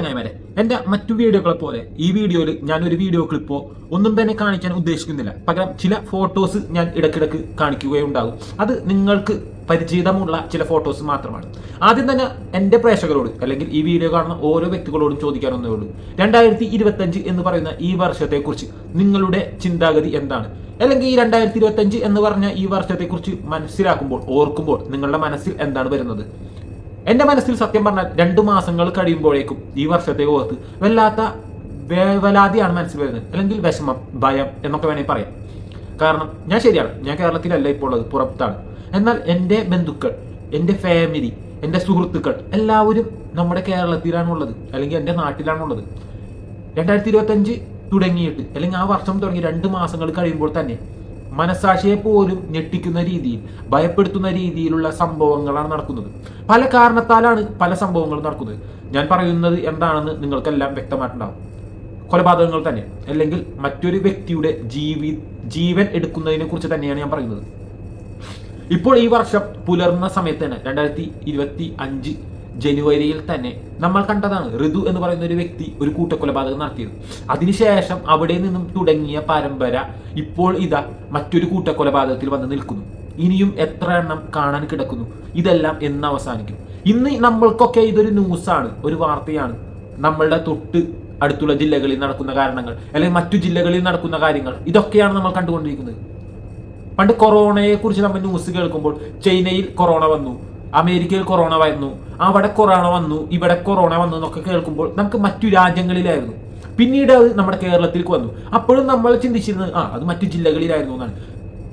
ചങ്ങായിമാരെ എന്റെ മറ്റു വീഡിയോകളെ പോലെ ഈ വീഡിയോയിൽ ഞാൻ ഒരു വീഡിയോ ക്ലിപ്പോ ഒന്നും തന്നെ കാണിക്കാൻ ഉദ്ദേശിക്കുന്നില്ല. പകരം ചില ഫോട്ടോസ് ഞാൻ ഇടയ്ക്കിടയ്ക്ക് കാണിക്കുകയുണ്ടാകും. അത് നിങ്ങൾക്ക് പരിചിതമുള്ള ചില ഫോട്ടോസ് മാത്രമാണ്. ആദ്യം തന്നെ എന്റെ പ്രേക്ഷകരോട് അല്ലെങ്കിൽ ഈ വീഡിയോ കാണുന്ന ഓരോ വ്യക്തികളോടും ചോദിക്കാനൊന്നേ ഉള്ളൂ. രണ്ടായിരത്തി ഇരുപത്തഞ്ച് എന്ന് പറയുന്ന ഈ വർഷത്തെക്കുറിച്ച് നിങ്ങളുടെ ചിന്താഗതി എന്താണ്? അല്ലെങ്കിൽ ഈ രണ്ടായിരത്തി ഇരുപത്തഞ്ച് എന്ന് പറഞ്ഞ ഈ വർഷത്തെക്കുറിച്ച് മനസ്സിലാക്കുമ്പോൾ ഓർക്കുമ്പോൾ നിങ്ങളുടെ മനസ്സിൽ എന്താണ് വരുന്നത്? എന്റെ മനസ്സിൽ സത്യം പറഞ്ഞാൽ രണ്ടു മാസങ്ങൾ കഴിയുമ്പോഴേക്കും ഈ വർഷത്തെ ഓർത്ത് വല്ലാത്ത വേവലാതിയാണ് മനസ്സിൽ വരുന്നത്. അല്ലെങ്കിൽ വിഷമം ഭയം എന്നൊക്കെ വേണമെങ്കിൽ പറയാം. കാരണം ഞാൻ ശരിയാണ്. ഞാൻ കേരളത്തിലല്ല ഇപ്പോൾ ഉള്ളത്. പുറത്താണ്. എന്നാൽ എന്റെ ബന്ധുക്കൾ എന്റെ ഫാമിലി എന്റെ സുഹൃത്തുക്കൾ എല്ലാവരും നമ്മുടെ കേരളത്തിലാണുള്ളത് അല്ലെങ്കിൽ എന്റെ നാട്ടിലാണുള്ളത് രണ്ടായിരത്തി ഇരുപത്തഞ്ച് തുടങ്ങിയിട്ട് അല്ലെങ്കിൽ ആ വർഷം തുടങ്ങി രണ്ട് മാസങ്ങൾ കഴിയുമ്പോൾ തന്നെ മനസാക്ഷിയെ പോലും ഞെട്ടിക്കുന്ന രീതിയിൽ ഭയപ്പെടുത്തുന്ന രീതിയിലുള്ള സംഭവങ്ങളാണ് നടക്കുന്നത്. പല കാരണത്താലാണ് പല സംഭവങ്ങളും നടക്കുന്നത്. ഞാൻ പറയുന്നത് എന്താണെന്ന് നിങ്ങൾക്കെല്ലാം വ്യക്തമായിട്ടുണ്ടാവും. കൊലപാതകങ്ങൾ തന്നെ അല്ലെങ്കിൽ മറ്റൊരു വ്യക്തിയുടെ ജീവി ജീവൻ എടുക്കുന്നതിനെ കുറിച്ച് തന്നെയാണ് ഞാൻ പറയുന്നത്. ഇപ്പോൾ ഈ വർഷം പുലർന്ന സമയത്ത് തന്നെ രണ്ടായിരത്തി ഇരുപത്തി അഞ്ച് ജനുവരിയിൽ തന്നെ നമ്മൾ കണ്ടതാണ് ഋതു എന്ന് പറയുന്ന ഒരു വ്യക്തി ഒരു കൂട്ടക്കൊലപാതകം നടത്തിയത്. അതിനുശേഷം അവിടെ നിന്നും തുടങ്ങിയ പരമ്പര ഇപ്പോൾ ഇതാ മറ്റൊരു കൂട്ടക്കൊലപാതകത്തിൽ വന്ന് നിൽക്കുന്നു. ഇനിയും എത്ര എണ്ണം കാണാൻ കിടക്കുന്നു? ഇതെല്ലാം എന്ന് അവസാനിക്കും. ഇന്ന് നമ്മൾക്കൊക്കെ ഇതൊരു ന്യൂസാണ് ഒരു വാർത്തയാണ്. നമ്മളുടെ തൊട്ട് അടുത്തുള്ള ജില്ലകളിൽ നടക്കുന്ന കാരണങ്ങൾ അല്ലെങ്കിൽ മറ്റു ജില്ലകളിൽ നടക്കുന്ന കാര്യങ്ങൾ ഇതൊക്കെയാണ് നമ്മൾ കണ്ടുകൊണ്ടിരിക്കുന്നത്. പണ്ട് കൊറോണയെ കുറിച്ച് നമ്മൾ ന്യൂസ് കേൾക്കുമ്പോൾ ചൈനയിൽ കൊറോണ വന്നു. അമേരിക്കയിൽ കൊറോണ വന്നു അവിടെ കൊറോണ വന്നു ഇവിടെ കൊറോണ വന്നു എന്നൊക്കെ കേൾക്കുമ്പോൾ നമുക്ക് മറ്റു രാജ്യങ്ങളിലായിരുന്നു. പിന്നീട് അത് നമ്മുടെ കേരളത്തിലേക്ക് വന്നു. അപ്പോഴും നമ്മൾ ചിന്തിച്ചിരുന്നത് ആ അത് മറ്റു ജില്ലകളിലായിരുന്നു എന്നാണ്.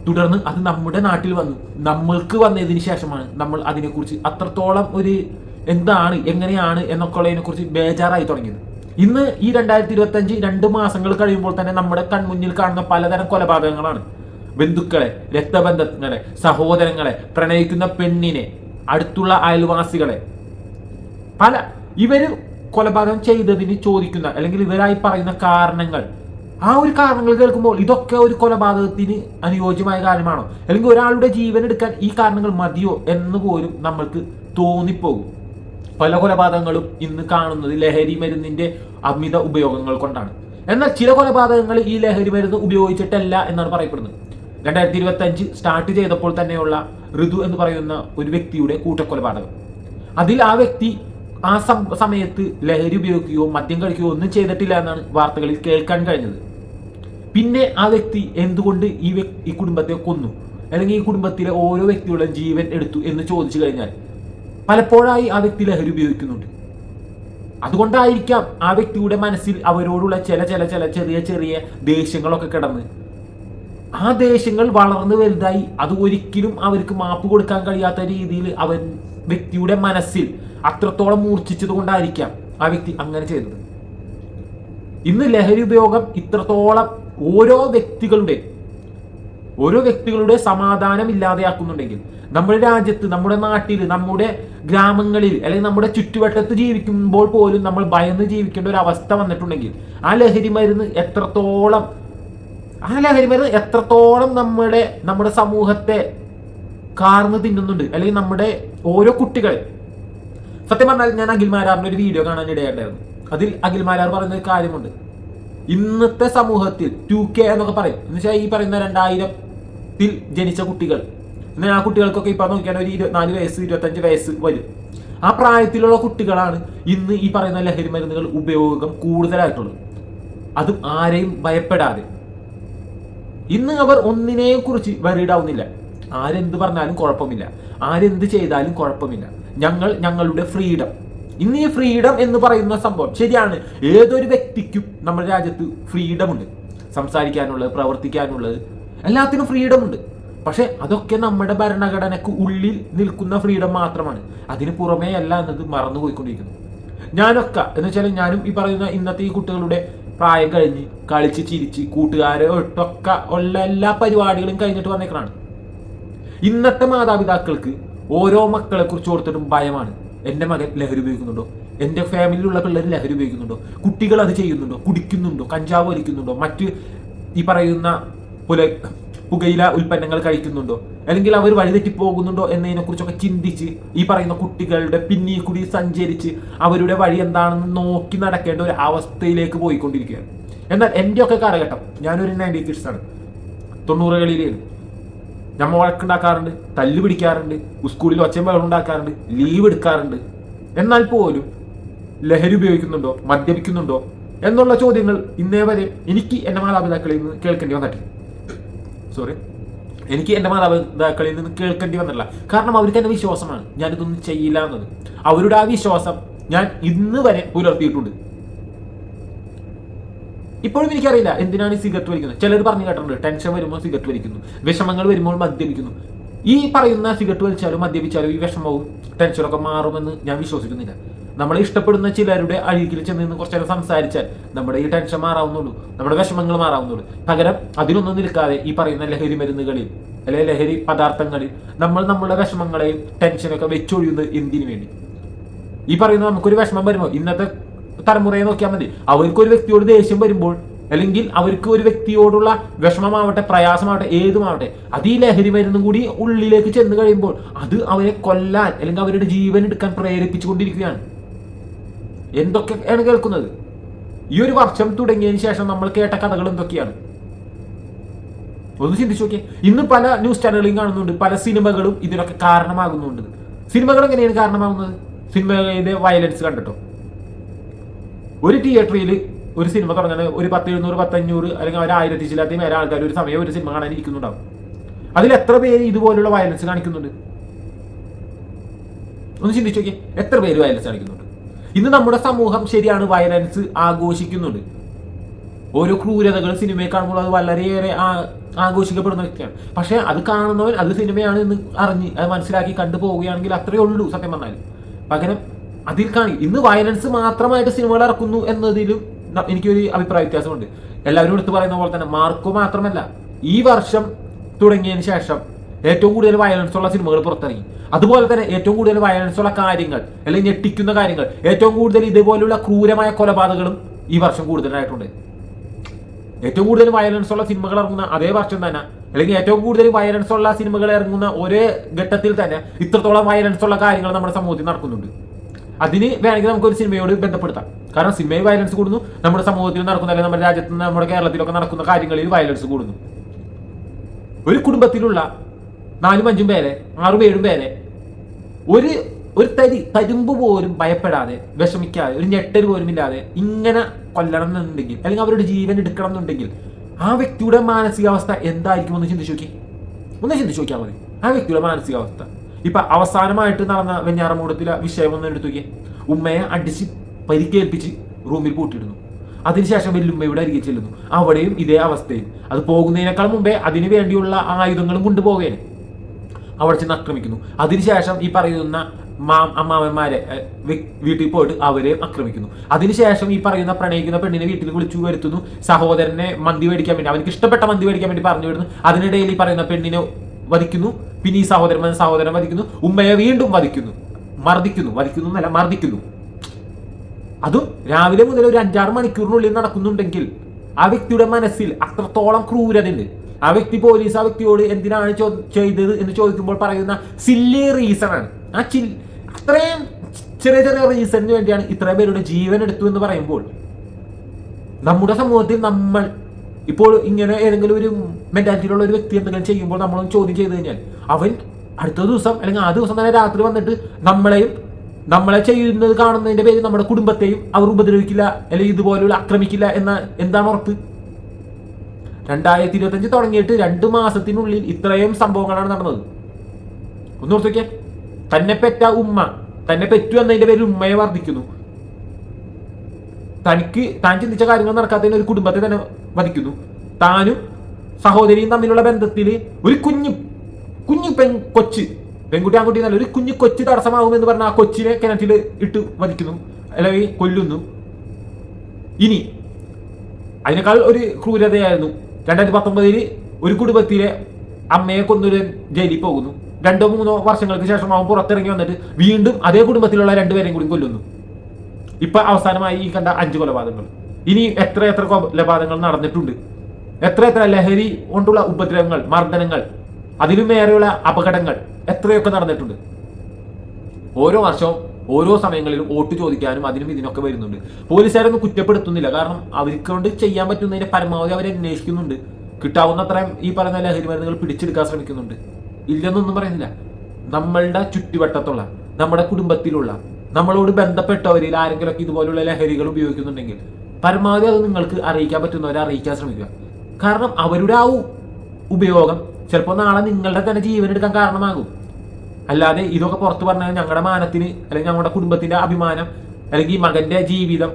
തുടർന്ന് അത് നമ്മുടെ നാട്ടിൽ വന്നു. നമ്മൾക്ക് വന്നതിന് ശേഷമാണ് നമ്മൾ അതിനെക്കുറിച്ച് അത്രത്തോളം ഒരു എന്താണ് എങ്ങനെയാണ് എന്നൊക്കെ ഉള്ളതിനെ കുറിച്ച് ബേജാറായി തുടങ്ങിയത്. ഇന്ന് ഈ രണ്ടായിരത്തി ഇരുപത്തി അഞ്ച് രണ്ട് മാസങ്ങൾ കഴിയുമ്പോൾ തന്നെ നമ്മുടെ കൺമുന്നിൽ കാണുന്ന പലതരം കൊലപാതകങ്ങളാണ്. ബന്ധുക്കളെ രക്തബന്ധങ്ങളെ സഹോദരങ്ങളെ പ്രണയിക്കുന്ന പെണ്ണിനെ അടുത്തുള്ള അയൽവാസികളെ. പല ഇവർ കൊലപാതകം ചെയ്തതിന് ചോദിക്കുന്ന അല്ലെങ്കിൽ ഇവരായി പറയുന്ന കാരണങ്ങൾ. ആ ഒരു കാരണങ്ങൾ കേൾക്കുമ്പോൾ ഇതൊക്കെ ഒരു കൊലപാതകത്തിന് അനുയോജ്യമായ കാര്യമാണോ? അല്ലെങ്കിൽ ഒരാളുടെ ജീവൻ എടുക്കാൻ ഈ കാരണങ്ങൾ മതിയോ എന്ന് പോലും നമ്മൾക്ക് തോന്നിപ്പോകും. പല കൊലപാതകങ്ങളും ഇന്ന് കാണുന്നത് ലഹരി മരുന്നിന്റെ അമിത ഉപയോഗങ്ങൾ കൊണ്ടാണ്. എന്നാൽ ചില കൊലപാതകങ്ങൾ ഈ ലഹരി മരുന്ന് ഉപയോഗിച്ചിട്ടല്ല എന്നാണ് പറയപ്പെടുന്നത്. രണ്ടായിരത്തി ഇരുപത്തി അഞ്ച് സ്റ്റാർട്ട് ചെയ്തപ്പോൾ തന്നെയുള്ള ഋതു എന്ന് പറയുന്ന ഒരു വ്യക്തിയുടെ കൂട്ടക്കൊലപാതകം. അതിൽ ആ വ്യക്തി ആ സമയത്ത് ലഹരി ഉപയോഗിക്കുകയോ മദ്യം കഴിക്കുകയോ ഒന്നും ചെയ്തിട്ടില്ല എന്നാണ് വാർത്തകളിൽ കേൾക്കാൻ കഴിഞ്ഞത്. പിന്നെ ആ വ്യക്തി എന്തുകൊണ്ട് ഈ ഈ കുടുംബത്തെ കൊന്നു? അല്ലെങ്കിൽ ഈ കുടുംബത്തിലെ ഓരോ വ്യക്തികളുടെ ജീവൻ എടുത്തു എന്ന് ചോദിച്ചു കഴിഞ്ഞാൽ പലപ്പോഴായി ആ വ്യക്തി ലഹരി ഉപയോഗിക്കുന്നുണ്ട്. അതുകൊണ്ടായിരിക്കാം ആ വ്യക്തിയുടെ മനസ്സിൽ അവരോടുള്ള ചില ചില ചില ചെറിയ ചെറിയ ദേഷ്യങ്ങളൊക്കെ കിടന്ന് ആ ദേശങ്ങൾ വളർന്നു വലുതായി. അത് ഒരിക്കലും അവർക്ക് മാപ്പ് കൊടുക്കാൻ കഴിയാത്ത രീതിയിൽ അവൻ വ്യക്തിയുടെ മനസ്സിൽ അത്രത്തോളം മൂർച്ഛിച്ചത് കൊണ്ടായിരിക്കാം ആ വ്യക്തി അങ്ങനെ ചെയ്തത്. ഇന്ന് ലഹരി ഉപയോഗം ഇത്രത്തോളം ഓരോ വ്യക്തികളുടെ ഓരോ വ്യക്തികളുടെ സമാധാനം ഇല്ലാതെയാക്കുന്നുണ്ടെങ്കിൽ നമ്മുടെ രാജ്യത്ത് നമ്മുടെ നാട്ടിൽ നമ്മുടെ ഗ്രാമങ്ങളിൽ അല്ലെങ്കിൽ നമ്മുടെ ചുറ്റുവട്ടത്ത് ജീവിക്കുമ്പോൾ പോലും നമ്മൾ ഭയന്ന് ജീവിക്കേണ്ട ഒരു അവസ്ഥ വന്നിട്ടുണ്ടെങ്കിൽ ആ ലഹരി മരുന്ന് എത്രത്തോളം ആ ലഹരി മരുന്ന് എത്രത്തോളം നമ്മുടെ നമ്മുടെ സമൂഹത്തെ കാർന്ന് തിന്നുന്നുണ്ട്. അല്ലെങ്കിൽ നമ്മുടെ ഓരോ കുട്ടികൾ. സത്യം പറഞ്ഞാൽ ഞാൻ അഖിൽ മാരാറിന്റെ ഒരു വീഡിയോ കാണാൻ ഇടയുണ്ടായിരുന്നു അതിൽ അഖിൽ മാരാർ പറയുന്ന ഒരു കാര്യമുണ്ട്. ഇന്നത്തെ സമൂഹത്തിൽ ടു കെ എന്നൊക്കെ പറയും. എന്ന് വെച്ചാൽ ഈ പറയുന്ന രണ്ടായിരത്തിൽ ജനിച്ച കുട്ടികൾ. എന്നാൽ ആ കുട്ടികൾക്കൊക്കെ ഇപ്പൊ നോക്കിയാൽ ഒരു ഇരുപത്തിനാല് വയസ്സ് ഇരുപത്തഞ്ച് വയസ്സ് വരും. ആ പ്രായത്തിലുള്ള കുട്ടികളാണ് ഇന്ന് ഈ പറയുന്ന ലഹരി മരുന്നുകൾ ഉപയോഗം കൂടുതലായിട്ടുള്ളത്. അതും ആരെയും ഭയപ്പെടാതെ. ഇന്ന് അവർ ഒന്നിനെയും കുറിച്ച് വരിടാവുന്നില്ല ആരെന്ത് പറഞ്ഞാലും കുഴപ്പമില്ല. ആരെന്ത് ചെയ്താലും കുഴപ്പമില്ല. ഞങ്ങൾ ഞങ്ങളുടെ ഫ്രീഡം. ഇന്ന് ഈ ഫ്രീഡം എന്ന് പറയുന്ന സംഭവം ശരിയാണ്. ഏതൊരു വ്യക്തിക്കും നമ്മുടെ രാജ്യത്ത് ഫ്രീഡം ഉണ്ട് സംസാരിക്കാനുള്ളത് പ്രവർത്തിക്കാനുള്ളത് എല്ലാത്തിനും ഫ്രീഡം ഉണ്ട് പക്ഷെ അതൊക്കെ നമ്മുടെ ഭരണഘടനയ്ക്ക് ഉള്ളിൽ നിൽക്കുന്ന ഫ്രീഡം മാത്രമാണ്. അതിന് പുറമേ അല്ല എന്നത് മറന്നു പോയിക്കൊണ്ടിരിക്കുന്നു ഞാനൊക്കെ എന്ന് വെച്ചാൽ ഞാനും ഈ പറയുന്ന ഇന്നത്തെ ഈ കുട്ടികളുടെ പ്രായം കഴിഞ്ഞ് കളിച്ച് ചിരിച്ച് കൂട്ടുകാരെ ഒട്ടൊക്കെ ഉള്ള എല്ലാ പരിപാടികളും കഴിഞ്ഞിട്ട് വന്നേക്കാണ് ഇന്നത്തെ മാതാപിതാക്കൾക്ക് ഓരോ മക്കളെ കുറിച്ച് ഓർത്തിട്ടും ഭയമാണ്. എന്റെ മകൻ ലഹരി ഉപയോഗിക്കുന്നുണ്ടോ? എന്റെ ഫാമിലിയിലുള്ള പിള്ളേർ ലഹരി ഉപയോഗിക്കുന്നുണ്ടോ? കുട്ടികൾ അത് ചെയ്യുന്നുണ്ടോ? കുടിക്കുന്നുണ്ടോ? കഞ്ചാവ് വലിക്കുന്നുണ്ടോ? മറ്റ് ഈ പറയുന്ന പുല പുകയില ഉൽപ്പന്നങ്ങൾ കഴിക്കുന്നുണ്ടോ? അല്ലെങ്കിൽ അവർ വഴിതെറ്റി പോകുന്നുണ്ടോ എന്നതിനെ കുറിച്ചൊക്കെ ചിന്തിച്ച് ഈ പറയുന്ന കുട്ടികളുടെ പിന്നിൽ കൂടി സഞ്ചരിച്ച് അവരുടെ വഴി എന്താണെന്ന് നോക്കി നടക്കേണ്ട ഒരു അവസ്ഥയിലേക്ക് പോയിക്കൊണ്ടിരിക്കുകയാണ്. എന്നാൽ എന്റെയൊക്കെ കാലഘട്ടം ഞാനൊരു നയന്റി കിഡ്സ് ആണ്. തൊണ്ണൂറുകളിലാണ് നമ്മൾ വഴക്കുണ്ടാക്കാറുണ്ട് തല്ല് പിടിക്കാറുണ്ട് സ്കൂളിൽ ഒച്ചയും വെള്ളം ഉണ്ടാക്കാറുണ്ട് ലീവ് എടുക്കാറുണ്ട്. എന്നാൽ പോലും ലഹരി ഉപയോഗിക്കുന്നുണ്ടോ മദ്യപിക്കുന്നുണ്ടോ എന്നുള്ള ചോദ്യങ്ങൾ ഇന്നേ വരെ എനിക്ക് എന്റെ മാതാപിതാക്കളിൽ നിന്ന് കേൾക്കേണ്ടി വന്നിട്ടില്ല. സോറി എനിക്ക് എന്റെ മാതാപിതാക്കളിൽ നിന്ന് കേൾക്കേണ്ടി വന്നിട്ടില്ല. കാരണം അവർക്ക് എന്റെ വിശ്വാസമാണ്. ഞാനിതൊന്നും ചെയ്യില്ല എന്നത്. അവരുടെ ആ വിശ്വാസം ഞാൻ ഇന്ന് വരെ പുലർത്തിയിട്ടുണ്ട്. ഇപ്പോഴും എനിക്കറിയില്ല എന്തിനാണ് ഈ സിഗരറ്റ് വലിക്കുന്നത്. ചിലർ പറഞ്ഞു കേട്ടിട്ടുണ്ട് ടെൻഷൻ വരുമ്പോൾ സിഗരറ്റ് വലിക്കുന്നു. വിഷമങ്ങൾ വരുമ്പോൾ മദ്യപിക്കുന്നു. ഈ പറയുന്ന സിഗരറ്റ് വലിച്ചാലും മദ്യപിച്ചാലും ഈ വിഷമവും ടെൻഷനൊക്കെ മാറുമെന്ന് ഞാൻ വിശ്വസിക്കുന്നില്ല. നമ്മളെ ഇഷ്ടപ്പെടുന്ന ചിലരുടെ അഴുകിൽ ചെന്ന് നിന്ന് നേരം സംസാരിച്ചാൽ നമ്മുടെ ഈ ടെൻഷൻ മാറാവുന്നുള്ളൂ. നമ്മുടെ വിഷമങ്ങൾ മാറാവുന്നുള്ളൂ. പകരം അതിനൊന്നും നിൽക്കാതെ ഈ പറയുന്ന ലഹരി മരുന്നുകളിൽ അല്ലെ ലഹരി പദാർത്ഥങ്ങളിൽ നമ്മൾ നമ്മുടെ വിഷമങ്ങളെയും ടെൻഷനൊക്കെ വെച്ചൊഴിയുന്നത് എന്തിനു വേണ്ടി? ഈ പറയുന്ന നമുക്കൊരു വിഷമം വരുമ്പോൾ ഇന്നത്തെ തലമുറയെ നോക്കിയാൽ മതി. അവർക്ക് ഒരു വ്യക്തിയോട് ദേഷ്യം വരുമ്പോൾ അല്ലെങ്കിൽ അവർക്ക് ഒരു വ്യക്തിയോടുള്ള വിഷമമാവട്ടെ പ്രയാസമാവട്ടെ ഏതുമാവട്ടെ അത് ഈ ലഹരി മരുന്നും കൂടി ഉള്ളിലേക്ക് ചെന്ന് കഴിയുമ്പോൾ അത് അവരെ കൊല്ലാൻ അല്ലെങ്കിൽ അവരുടെ ജീവൻ എടുക്കാൻ പ്രേരിപ്പിച്ചുകൊണ്ടിരിക്കുകയാണ്. എന്തൊക്കെയാണ് കേൾക്കുന്നത്? ഈ ഒരു വർഷം തുടങ്ങിയതിന് ശേഷം നമ്മൾ കേട്ട കഥകൾ എന്തൊക്കെയാണ്? ഒന്ന് ചിന്തിച്ചു നോക്കിയേ. ഇന്ന് പല ന്യൂസ് ചാനലുകളും കാണുന്നുണ്ട് പല സിനിമകളും ഇതിനൊക്കെ കാരണമാകുന്നുണ്ട്. സിനിമകൾ എങ്ങനെയാണ് കാരണമാകുന്നത്? സിനിമയിലെ വയലൻസ് കണ്ടിട്ടോ? ഒരു തിയേറ്ററിൽ ഒരു സിനിമ തുടങ്ങാൻ ഒരു പത്ത് എഴുന്നൂറ് പത്തഞ്ഞൂറ് അല്ലെങ്കിൽ ഒരു ആയിരത്തി ചില്ലാത്ത മേലെ ആൾക്കാർ ഒരു സമയം ഒരു സിനിമ കാണാൻ ഇരിക്കുന്നുണ്ടാവും. അതിൽ എത്ര പേര് ഇതുപോലുള്ള വയലൻസ് കാണിക്കുന്നുണ്ട്? ഒന്ന് ചിന്തിച്ചു നോക്കിയേ. എത്ര പേര് വയലൻസ് കാണിക്കുന്നുണ്ട്? ഇന്ന് നമ്മുടെ സമൂഹം ശരിയാണ് വയലൻസ് ആഘോഷിക്കുന്നുണ്ട്. ഓരോ ക്രൂരതകൾ സിനിമയെ കാണുമ്പോൾ അത് വളരെയേറെ ആഘോഷിക്കപ്പെടുന്ന വ്യക്തിയാണ്. പക്ഷെ അത് കാണുന്നവൻ അത് സിനിമയാണ് എന്ന് അറിഞ്ഞ് അത് മനസ്സിലാക്കി കണ്ടു പോവുകയാണെങ്കിൽ അത്രയേ ഉള്ളൂ സത്യം പറഞ്ഞാൽ. പകരം അതിൽ കാണി ഇന്ന് വയലൻസ് മാത്രമായിട്ട് സിനിമകൾ ഇറക്കുന്നു എന്നതിലും എനിക്കൊരു അഭിപ്രായ വ്യത്യാസമുണ്ട്. എല്ലാവരും എടുത്ത് പറയുന്ന പോലെ തന്നെ മാർക്കോ മാത്രമല്ല ഈ വർഷം തുടങ്ങിയതിന് ശേഷം ഏറ്റവും കൂടുതൽ വയലൻസ് ഉള്ള സിനിമകൾ പുറത്തിറങ്ങി. അതുപോലെ തന്നെ ഏറ്റവും കൂടുതൽ വയലൻസ് ഉള്ള കാര്യങ്ങൾ അല്ലെങ്കിൽ ഞെട്ടിക്കുന്ന കാര്യങ്ങൾ ഏറ്റവും കൂടുതൽ ഇതുപോലുള്ള ക്രൂരമായ കൊലപാതകങ്ങളും ഈ വർഷം കൂടുതലായിട്ടുണ്ട്. ഏറ്റവും കൂടുതൽ വയലൻസ് ഉള്ള സിനിമകൾ ഇറങ്ങുന്ന അതേ വർഷം തന്നെ അല്ലെങ്കിൽ ഏറ്റവും കൂടുതൽ വയലൻസ് ഉള്ള സിനിമകൾ ഇറങ്ങുന്ന ഒരേ ഘട്ടത്തിൽ തന്നെ ഇത്രത്തോളം വയലൻസ് ഉള്ള കാര്യങ്ങൾ നമ്മുടെ സമൂഹത്തിൽ നടക്കുന്നുണ്ട്. അതിന് വേണമെങ്കിൽ നമുക്ക് ഒരു സിനിമയോട് ബന്ധപ്പെടുത്താം. കാരണം സിനിമയിൽ വയലൻസ് കൂടുന്നു നമ്മുടെ സമൂഹത്തിൽ നടക്കുന്ന അല്ലെങ്കിൽ നമ്മുടെ രാജ്യത്ത് നമ്മുടെ കേരളത്തിലൊക്കെ നടക്കുന്ന കാര്യങ്ങളിൽ വയലൻസ് കൂടുന്നു. ഒരു കുടുംബത്തിലുള്ള നാലും അഞ്ചും പേരെ ആറും ഏഴും പേരെ. ഒരു ഒരു തരി തരുമ്പ് പോലും ഭയപ്പെടാതെ വിഷമിക്കാതെ ഒരു ഞെട്ടൽ പോലും ഇല്ലാതെ ഇങ്ങനെ കൊല്ലണം എന്നുണ്ടെങ്കിൽ അല്ലെങ്കിൽ അവരുടെ ജീവൻ എടുക്കണം എന്നുണ്ടെങ്കിൽ ആ വ്യക്തിയുടെ മാനസികാവസ്ഥ എന്തായിരിക്കും ഒന്ന് ചിന്തിച്ചു നോക്കി. ഒന്ന് ചിന്തിച്ചു നോക്കിയാൽ മതി. ആ വ്യക്തിയുടെ മാനസികാവസ്ഥ. ഇപ്പൊ അവസാനമായിട്ട് നടന്ന വെഞ്ഞാറമൂടത്തിലെ വിഷയം ഒന്ന് എടുത്തു ഉമ്മയെ അടിച്ച് പരിക്കേൽപ്പിച്ച് റൂമിൽ പൂട്ടിയിടുന്നു. അതിനുശേഷം വെല്ലുമ്മയുടെ അരികെ ചെല്ലുന്നു. അവിടെയും ഇതേ അവസ്ഥയിൽ. അത് പോകുന്നതിനേക്കാൾ മുമ്പേ അതിനു വേണ്ടിയുള്ള ആയുധങ്ങളും കൊണ്ടുപോവുകയാണ്. അവിടെ ചെന്ന് ആക്രമിക്കുന്നു. അതിനുശേഷം ഈ പറയുന്ന മാ അമ്മാവന്മാരെ വീട്ടിൽ പോയിട്ട് അവരെ ആക്രമിക്കുന്നു. അതിനുശേഷം ഈ പറയുന്ന പ്രണയിക്കുന്ന പെണ്ണിനെ വീട്ടിൽ വിളിച്ചു വരുത്തുന്നു. സഹോദരനെ മന്തി മേടിക്കാൻ വേണ്ടി അവനിക്ക് ഇഷ്ടപ്പെട്ട മന്തി മേടിക്കാൻ വേണ്ടി പറഞ്ഞു വിടുന്നു. അതിനിടയിൽ ഈ പറയുന്ന പെണ്ണിനെ വധിക്കുന്നു. പിന്നെ ഈ സഹോദരൻ സഹോദരൻ വധിക്കുന്നു. ഉമ്മയെ വീണ്ടും വധിക്കുന്നു. മർദ്ദിക്കുന്നു. വധിക്കുന്നു എന്നല്ല മർദ്ദിക്കുന്നു. അതും രാവിലെ മുതൽ ഒരു അഞ്ചാറ് മണിക്കൂറിനുള്ളിൽ നടക്കുന്നുണ്ടെങ്കിൽ ആ വ്യക്തിയുടെ മനസ്സിൽ അത്രത്തോളം ക്രൂരതയുണ്ട്. ആ വ്യക്തി പോലീസ് ആ വ്യക്തിയോട് എന്തിനാണ് ചെയ്തത് എന്ന് ചോദിക്കുമ്പോൾ പറയുന്ന സില്ലി റീസൺ ആണ്. ആ ചിൽ അത്രയും ചെറിയ ചെറിയ റീസണിന് വേണ്ടിയാണ് ഇത്രയും പേരുടെ ജീവൻ എടുത്തു എന്ന് പറയുമ്പോൾ നമ്മുടെ സമൂഹത്തിൽ നമ്മൾ ഇപ്പോൾ ഇങ്ങനെ ഏതെങ്കിലും ഒരു മെന്റാലിറ്റിയിലുള്ള ഒരു വ്യക്തി എന്തെങ്കിലും ചെയ്യുമ്പോൾ നമ്മളൊന്ന് ചോദ്യം ചെയ്ത് കഴിഞ്ഞാൽ അവൻ അടുത്ത ദിവസം അല്ലെങ്കിൽ ആ ദിവസം തന്നെ രാത്രി വന്നിട്ട് നമ്മളെയും നമ്മളെ ചെയ്യുന്നത് കാണുന്നതിന്റെ പേരിൽ നമ്മുടെ കുടുംബത്തെയും അവർ ഉപദ്രവിക്കില്ല അല്ലെങ്കിൽ ഇതുപോലുള്ള ആക്രമിക്കില്ല എന്ന എന്താണ് ഉറപ്പ്? രണ്ടായിരത്തി ഇരുപത്തഞ്ച് തുടങ്ങിയിട്ട് രണ്ട് മാസത്തിനുള്ളിൽ ഇത്രയും സംഭവങ്ങളാണ് നടന്നത്. ഒന്ന് ഓർത്തോക്കെ തന്നെ പെറ്റ ഉമ്മ തന്നെ പെറ്റു എന്നതിന്റെ പേരിൽ ഉമ്മയെ വർദ്ധിക്കുന്നു. തനിക്ക് താൻ ചിന്തിച്ച കാര്യങ്ങൾ നടക്കാത്തതിന് ഒരു കുടുംബത്തെ തന്നെ വധിക്കുന്നു. താനും സഹോദരിയും തമ്മിലുള്ള ബന്ധത്തിൽ ഒരു കുഞ്ഞു കുഞ്ഞു പെൺ കൊച്ച് പെൺകുട്ടി ആൺകുട്ടി എന്നല്ല ഒരു കുഞ്ഞു കൊച്ച് തടസ്സമാകും എന്ന് പറഞ്ഞ ആ കൊച്ചിനെ കിണറ്റിൽ ഇട്ട് വധിക്കുന്നു അല്ലെങ്കിൽ കൊല്ലുന്നു. ഇനി അതിനേക്കാൾ ഒരു ക്രൂരതയായിരുന്നു രണ്ടായിരത്തി പത്തൊമ്പതിൽ ഒരു കുടുംബത്തിലെ അമ്മയെ കൊന്നൊരു ജയിലിൽ പോകുന്നു. രണ്ടോ മൂന്നോ വർഷങ്ങൾക്ക് ശേഷം അവൻ പുറത്തിറങ്ങി വന്നിട്ട് വീണ്ടും അതേ കുടുംബത്തിലുള്ള രണ്ടുപേരെയും കൂടി കൊല്ലുന്നു. ഇപ്പൊ അവസാനമായി ഈ കണ്ട അഞ്ച് കൊലപാതകങ്ങൾ. ഇനി എത്ര എത്ര കൊലപാതകങ്ങൾ നടന്നിട്ടുണ്ട്. എത്ര എത്ര ലഹരി കൊണ്ടുള്ള ഉപദ്രവങ്ങൾ മർദ്ദനങ്ങൾ അതിലും ഏറെയുള്ള അപകടങ്ങൾ എത്രയൊക്കെ നടന്നിട്ടുണ്ട്. ഓരോ വർഷവും ഓരോ സമയങ്ങളിലും വോട്ട് ചോദിക്കാനും അതിനും ഇതിനൊക്കെ വരുന്നുണ്ട്. പോലീസുകാരൊന്നും കുറ്റപ്പെടുത്തുന്നില്ല. കാരണം അവർക്ക് കൊണ്ട് ചെയ്യാൻ പറ്റുന്നതിന്റെ പരമാവധി അവർ അന്വേഷിക്കുന്നുണ്ട്. കിട്ടാവുന്നത്രയും ഈ പറയുന്ന ലഹരി മരുന്നുകൾ പിടിച്ചെടുക്കാൻ ശ്രമിക്കുന്നുണ്ട്. ഇല്ലെന്നൊന്നും പറയുന്നില്ല. നമ്മളുടെ ചുറ്റുവട്ടത്തുള്ള നമ്മുടെ കുടുംബത്തിലുള്ള നമ്മളോട് ബന്ധപ്പെട്ടവരിൽ ആരെങ്കിലുമൊക്കെ ഇതുപോലുള്ള ലഹരികൾ ഉപയോഗിക്കുന്നുണ്ടെങ്കിൽ പരമാവധി അത് നിങ്ങൾക്ക് അറിയിക്കാൻ പറ്റുന്നവരെ അറിയിക്കാൻ ശ്രമിക്കുക. കാരണം അവരുടെ ആ ഉപയോഗം ചിലപ്പോൾ നാളെ നിങ്ങളുടെ തന്നെ ജീവനെടുക്കാൻ കാരണമാകും. അല്ലാതെ ഇതൊക്കെ പുറത്തു പറഞ്ഞാൽ ഞങ്ങളുടെ മാനത്തിന് അല്ലെങ്കിൽ ഞങ്ങളുടെ കുടുംബത്തിന്റെ അഭിമാനം അല്ലെങ്കിൽ മകന്റെ ജീവിതം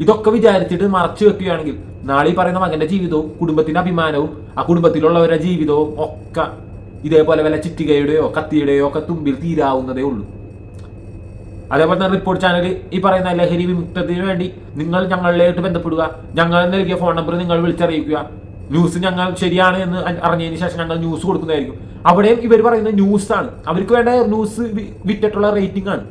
ഇതൊക്കെ വിചാരിച്ചിട്ട് മറച്ചു വെക്കുകയാണെങ്കിൽ നാളെ ഈ പറയുന്ന മകന്റെ ജീവിതവും കുടുംബത്തിന്റെ അഭിമാനവും ആ കുടുംബത്തിലുള്ളവരുടെ ജീവിതവും ഒക്കെ ഇതേപോലെ വല്ല ചിറ്റികയുടെയോ കത്തിയുടെയോ ഒക്കെ തുമ്പിൽ തീരാവുന്നതേ ഉള്ളൂ. അതേപോലെ തന്നെ റിപ്പോർട്ട് ചാനൽ ഈ പറയുന്ന ലഹരി വിമുക്തത്തിന് വേണ്ടി നിങ്ങൾ ഞങ്ങളിലേക്ക് ബന്ധപ്പെടുക. ഞങ്ങൾ നൽകിയ ഫോൺ നമ്പർ നിങ്ങൾ വിളിച്ചറിയിക്കുക. ന്യൂസ് ഞങ്ങൾ ശരിയാണ് എന്ന് അറിഞ്ഞതിന് ശേഷം ഞങ്ങൾ ന്യൂസ് കൊടുക്കുന്നതായിരിക്കും. അവിടെയും ഇവർ പറയുന്നത് ആണ് അവർക്ക് വേണ്ട ന്യൂസ് വിറ്റിട്ടുള്ള റേറ്റിംഗ് ആണ്.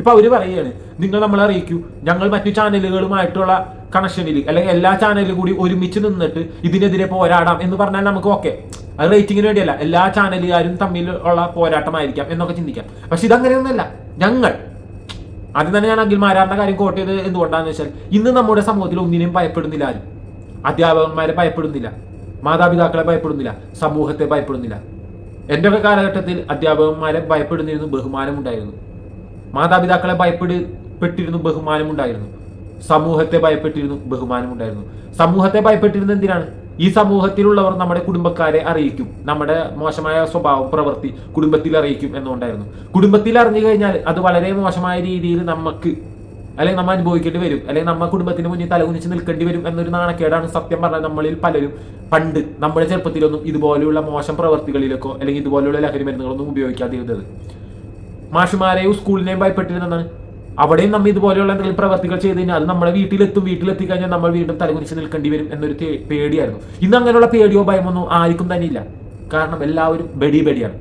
ഇപ്പൊ അവർ പറയുകയാണ് നിങ്ങൾ നമ്മളെ അറിയിക്കൂ. ഞങ്ങൾ മറ്റു ചാനലുകളുമായിട്ടുള്ള കണക്ഷനിൽ അല്ലെങ്കിൽ എല്ലാ ചാനലിലും കൂടി ഒരുമിച്ച് നിന്നിട്ട് ഇതിനെതിരെ പോരാടാം എന്ന് പറഞ്ഞാൽ നമുക്ക് ഓക്കെ അത് റേറ്റിങ്ങിന് വേണ്ടിയല്ല. എല്ലാ ചാനലുകാരും തമ്മിൽ ഉള്ള പോരാട്ടമായിരിക്കാം എന്നൊക്കെ ചിന്തിക്കാം. പക്ഷെ ഇതങ്ങനെയൊന്നുമല്ല. ഞങ്ങൾ ആദ്യം തന്നെ ഞാൻ അഖിൽ മാരാറിന്റെ കാര്യം കോട്ട് ചെയ്ത് എന്തുകൊണ്ടാന്ന് വെച്ചാൽ ഇന്ന് നമ്മുടെ സമൂഹത്തിൽ ഒന്നിനെയും ഭയപ്പെടുന്നില്ല ആരും. അധ്യാപകന്മാരെ ഭയപ്പെടുന്നില്ല. മാതാപിതാക്കളെ ഭയപ്പെടുന്നില്ല. സമൂഹത്തെ ഭയപ്പെടുന്നില്ല. എന്റെ ഒക്കെ കാലഘട്ടത്തിൽ അധ്യാപകന്മാരെ ഭയപ്പെടുന്നിരുന്നു ബഹുമാനമുണ്ടായിരുന്നു. മാതാപിതാക്കളെ ഭയപ്പെട്ടിരുന്നു ബഹുമാനമുണ്ടായിരുന്നു. സമൂഹത്തെ ഭയപ്പെട്ടിരുന്നു ബഹുമാനമുണ്ടായിരുന്നു. സമൂഹത്തെ ഭയപ്പെട്ടിരുന്നത് എന്തിനാണ്? ഈ സമൂഹത്തിലുള്ളവർ നമ്മുടെ കുടുംബക്കാരെ അറിയിക്കും. നമ്മുടെ മോശമായ സ്വഭാവം പ്രവൃത്തി കുടുംബത്തിൽ അറിയിക്കും എന്നുകൊണ്ടായിരുന്നു. കുടുംബത്തിൽ അറിഞ്ഞു കഴിഞ്ഞാൽ അത് വളരെ മോശമായ രീതിയിൽ നമുക്ക് അല്ലെങ്കിൽ നമ്മൾ അനുഭവിക്കേണ്ടി വരും. അല്ലെങ്കിൽ നമ്മ കുടുംബത്തിന് മുന്നിൽ തലകുനിച്ച് നിൽക്കേണ്ടി വരും എന്നൊരു നാണക്കേടാണ് സത്യം പറഞ്ഞാൽ നമ്മളിൽ പലരും പണ്ട് നമ്മുടെ ചെറുപ്പത്തിലൊന്നും ഇതുപോലെയുള്ള മോശം പ്രവർത്തികളിലേക്കോ അല്ലെങ്കിൽ ഇതുപോലെയുള്ള ലഹരി മരുന്നുകളൊന്നും ഉപയോഗിക്കാതിരുന്നത്. മാഷുമാരെയും സ്കൂളിനെയും ഭയപ്പെട്ടിരുന്നതാണ്. അവിടെയും നമ്മൾ ഇതുപോലെയുള്ള എന്തെങ്കിലും പ്രവർത്തികൾ ചെയ്ത് കഴിഞ്ഞാൽ അത് നമ്മുടെ വീട്ടിലെത്തും വീട്ടിലെത്തി കഴിഞ്ഞാൽ നമ്മൾ വീണ്ടും തലകുനിച്ച് നിൽക്കേണ്ടി വരും എന്നൊരു പേടിയായിരുന്നു. ഇന്ന് അങ്ങനെയുള്ള പേടിയോ ഭയമൊന്നും ആർക്കും തന്നെ ഇല്ല. കാരണം എല്ലാവരും ബെടി ബെടിയാണ്.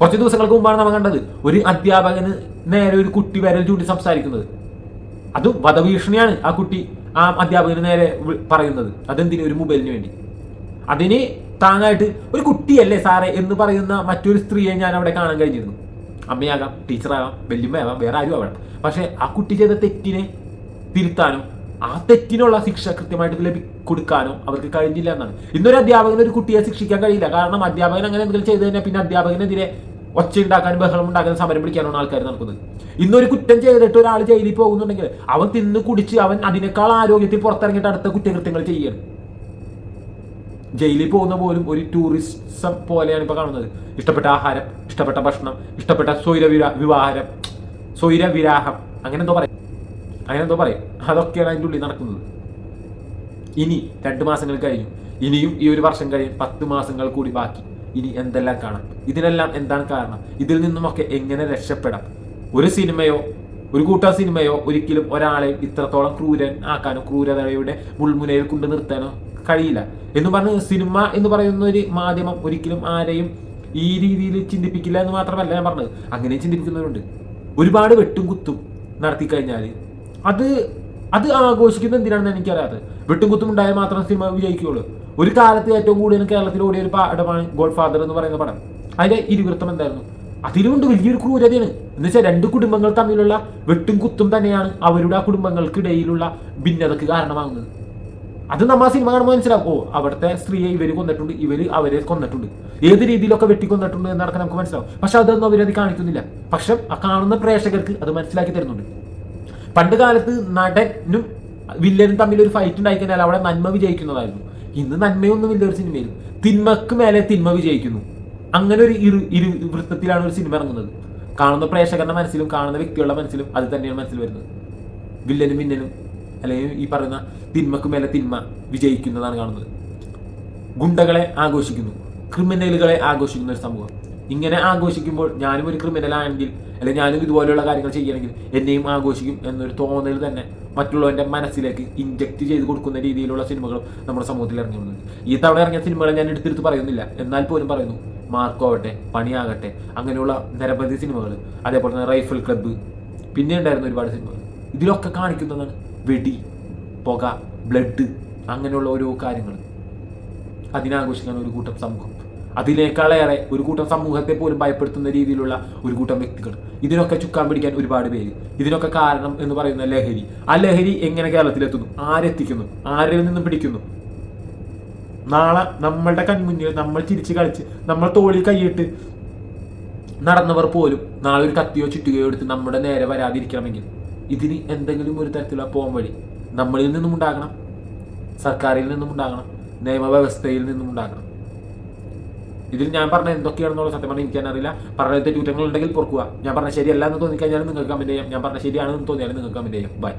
കുറച്ച് ദിവസങ്ങൾക്ക് മുമ്പാണ് നമ്മൾ കണ്ടത്. ഒരു അധ്യാപകന് നേരെ ഒരു കുട്ടി വരൽ ചൂണ്ടി സംസാരിക്കുന്നത്. അത് വധഭീഷണിയാണ് ആ കുട്ടി ആ അധ്യാപകന് നേരെ പറയുന്നത്. അതെന്തിനു? ഒരു മൊബൈലിന് വേണ്ടി. അതിന് താങ്ങായിട്ട് ഒരു കുട്ടിയല്ലേ സാറേ എന്ന് പറയുന്ന മറ്റൊരു സ്ത്രീയെ ഞാൻ അവിടെ കാണാൻ കഴിഞ്ഞിരുന്നു. അമ്മയാകാം ടീച്ചറാകാം വല്യമ്മയാകാം വേറെ ആരും ആവണം. പക്ഷെ ആ കുട്ടി ചെയ്ത തെറ്റിനെ തിരുത്താനും ആ തെറ്റിനുള്ള ശിക്ഷ കൃത്യമായിട്ട് ലഭി കൊടുക്കാനോ അവർക്ക് കഴിഞ്ഞില്ല എന്നാണ്. ഇന്നൊരു അധ്യാപകന് ഒരു കുട്ടിയെ ശിക്ഷിക്കാൻ കഴിയില്ല. കാരണം അധ്യാപകൻ അങ്ങനെ എന്തെങ്കിലും ചെയ്തു കഴിഞ്ഞാൽ പിന്നെ അധ്യാപകനെതിരെ ഒച്ച ഉണ്ടാക്കാനും ബഹളം ഉണ്ടാക്കാനും സമരം പിടിക്കാനാണ് ആൾക്കാർ നടക്കുന്നത്. ഇന്നൊരു കുറ്റം ചെയ്തിട്ട് ഒരാൾ ജയിലിൽ പോകുന്നുണ്ടെങ്കിൽ അവൻ തിന്ന് കുടിച്ച് അവൻ അതിനേക്കാൾ ആരോഗ്യത്തിൽ പുറത്തിറങ്ങിയിട്ട് അടുത്ത കുറ്റകൃത്യങ്ങൾ ചെയ്യണം. ജയിലിൽ പോകുന്ന പോലും ഒരു ടൂറിസം പോലെയാണ് ഇപ്പൊ കാണുന്നത്. ഇഷ്ടപ്പെട്ട ആഹാരം ഇഷ്ടപ്പെട്ട ഭക്ഷണം ഇഷ്ടപ്പെട്ട സ്വൈര വിരാ വിവാഹം സ്വൈര വിരാഹം. അങ്ങനെ എന്തോ പറയും. അങ്ങനെ എന്തോ പറയും. അതൊക്കെയാണ് അതിന്റെ ഉള്ളിൽ നടക്കുന്നത്. ഇനി രണ്ട് മാസങ്ങൾ കഴിഞ്ഞു. ഇനിയും ഈ ഒരു വർഷം കഴിയും. പത്ത് മാസങ്ങൾ കൂടി ബാക്കി. ഇനി എന്തെല്ലാം കാണാം? ഇതിനെല്ലാം എന്താണ് കാരണം? ഇതിൽ നിന്നുമൊക്കെ എങ്ങനെ രക്ഷപ്പെടാം? ഒരു സിനിമയോ ഒരു കൂട്ടം സിനിമയോ ഒരിക്കലും ഒരാളെ ഇത്രത്തോളം ക്രൂരൻ ആക്കാനോ ക്രൂരതയുടെ മുൾമുനയിൽ കൊണ്ടു നിർത്താനോ കഴിയില്ല. എന്ന് പറഞ്ഞ് സിനിമ എന്ന് പറയുന്ന ഒരു മാധ്യമം ഒരിക്കലും ആരെയും ഈ രീതിയിൽ ചിന്തിപ്പിക്കില്ല എന്ന് മാത്രമല്ല ഞാൻ പറഞ്ഞത്. അങ്ങനെ ചിന്തിപ്പിക്കുന്നവരുണ്ട്. ഒരുപാട് വെട്ടും കുത്തും നടത്തി കഴിഞ്ഞാൽ അത് അത് ആഘോഷിക്കുന്നത് എന്തിനാണെന്ന് എനിക്കറിയാത്ത. വെട്ടും കുത്തും ഉണ്ടായാൽ മാത്രം സിനിമ വിജയിക്കുകയുള്ളൂ. ഒരു കാലത്ത് ഏറ്റവും കൂടുതൽ കേരളത്തിൽ ഓടിയ ഒരു പടമാണ് ഗോഡ് ഫാദർ എന്ന് പറയുന്ന പടം. അതിന്റെ ഇരുവൃത്തം എന്തായിരുന്നു? അതിലുകൊണ്ട് വലിയൊരു ക്രൂരതയാണ്. എന്ന് വെച്ചാൽ രണ്ട് കുടുംബങ്ങൾ തമ്മിലുള്ള വെട്ടും കുത്തും തന്നെയാണ് അവരുടെ ആ കുടുംബങ്ങൾക്കിടയിലുള്ള ഭിന്നതക്ക് കാരണമാകുന്നത്. അത് നമ്മൾ ആ സിനിമ കാണുമ്പോൾ മനസ്സിലാവും. ഓ അവിടുത്തെ സ്ത്രീയെ ഇവർ കൊന്നിട്ടുണ്ട്. ഇവർ അവരെ കൊന്നിട്ടുണ്ട്. ഏത് രീതിയിലൊക്കെ വെട്ടിക്കൊന്നിട്ടുണ്ട് എന്നൊക്കെ നമുക്ക് മനസ്സിലാവും. പക്ഷെ അതൊന്നും അവരത് കാണിക്കുന്നില്ല. പക്ഷെ ആ കാണുന്ന പ്രേക്ഷകർക്ക് അത് മനസ്സിലാക്കി തരുന്നുണ്ട്. പണ്ട് കാലത്ത് നടനും വില്ലനും തമ്മിൽ ഒരു ഫൈറ്റ് ഉണ്ടായിക്കഴിഞ്ഞാൽ അവിടെ നന്മ വിജയിക്കുന്നതായിരുന്നു. ഇന്ന് നന്മയൊന്നുമില്ല ഒരു സിനിമയിൽ. തിന്മക്ക് മേലെ തിന്മ വിജയിക്കുന്നു. അങ്ങനെ ഒരു ഇരു ഇരു വൃത്തത്തിലാണ് ഒരു സിനിമ ഇറങ്ങുന്നത്. കാണുന്ന പ്രേക്ഷകരുടെ മനസ്സിലും കാണുന്ന വ്യക്തികളുടെ മനസ്സിലും അത് തന്നെയാണ് മനസ്സിൽ വരുന്നത്. വില്ലനും വില്ലനും അല്ലെങ്കിൽ ഈ പറയുന്ന തിന്മക്ക് മേലെ തിന്മ വിജയിക്കുന്നതാണ് കാണുന്നത്. ഗുണ്ടകളെ ആഘോഷിക്കുന്നു. ക്രിമിനലുകളെ ആഘോഷിക്കുന്ന ഒരു സമൂഹം. ഇങ്ങനെ ആഘോഷിക്കുമ്പോൾ ഞാനും ഒരു ക്രിമിനലാണെങ്കിൽ അല്ലെങ്കിൽ ഞാനും ഇതുപോലെയുള്ള കാര്യങ്ങൾ ചെയ്യണമെങ്കിൽ എന്നെയും ആഘോഷിക്കും എന്നൊരു തോന്നൽ തന്നെ മറ്റുള്ളവന്റെ മനസ്സിലേക്ക് ഇഞ്ചക്ട് ചെയ്ത് കൊടുക്കുന്ന രീതിയിലുള്ള സിനിമകളും നമ്മുടെ സമൂഹത്തിൽ ഇറങ്ങി വന്നത് ഈ തവണ ഇറങ്ങിയ സിനിമകൾ ഞാൻ എടുത്തെടുത്ത് പറയുന്നില്ല. എന്നാൽ പോലും പറയുന്നു മാർക്കോ ആവട്ടെ പണിയാകട്ടെ അങ്ങനെയുള്ള നിരവധി സിനിമകൾ അതേപോലെ തന്നെ റൈഫിൾ ക്ലബ്ബ്. പിന്നെ ഉണ്ടായിരുന്ന ഒരുപാട് സിനിമകൾ ഇതിലൊക്കെ കാണിക്കുന്നതാണ് വെടി പുക ബ്ലഡ് അങ്ങനെയുള്ള ഓരോ കാര്യങ്ങൾ അതിനാഘോഷിക്കാൻ ഒരു കൂട്ടം സമൂഹം. അതിനേക്കാളേറെ ഒരു കൂട്ടം സമൂഹത്തെ പോലും ഭയപ്പെടുത്തുന്ന രീതിയിലുള്ള ഒരു കൂട്ടം വ്യക്തികൾ. ഇതിനൊക്കെ ചുക്കാൻ പിടിക്കാൻ ഒരുപാട് പേര്. ഇതിനൊക്കെ കാരണം എന്ന് പറയുന്ന ലഹരി. ആ ലഹരി എങ്ങനെ കേരളത്തിലെത്തുന്നു? ആരെത്തിക്കുന്നു? ആരിൽ നിന്നും പിടിക്കുന്നു? നാളെ നമ്മളുടെ കൺമുന്നിൽ നമ്മൾ ചിരിച്ച് കളിച്ച് നമ്മൾ തോളിൽ കൈയിട്ട് നടന്നവർ പോലും നാളെ ഒരു കത്തിയോ ചുറ്റുകയോ എടുത്ത് നമ്മുടെ നേരെ വരാതിരിക്കണമെങ്കിൽ ഇതിന് എന്തെങ്കിലും ഒരു തരത്തിലുള്ള പോം വഴി നമ്മളിൽ നിന്നും ഉണ്ടാകണം സർക്കാരിൽ നിന്നും ഉണ്ടാകണം നിയമവ്യവസ്ഥയിൽ നിന്നും ഉണ്ടാകണം. ഇതിൽ ഞാൻ പറഞ്ഞ എന്തൊക്കെയാണെന്നുള്ള സത്യം പറഞ്ഞാൽ എനിക്ക് തന്നെ അറിയില്ല പറഞ്ഞ തെറ്റുകുറ്റങ്ങൾ ഉണ്ടെങ്കിൽ പൊറുക്കുക. ഞാൻ പറഞ്ഞ ശരിയല്ല എന്ന് തോന്നിക്കഴിഞ്ഞാൽ നിങ്ങൾക്ക് കമന്റ് ചെയ്യാം. ഞാൻ പറഞ്ഞ ശരിയാണെന്ന് തോന്നിയാലും നിങ്ങൾക്ക് കമന്റ് ചെയ്യാം. ബൈ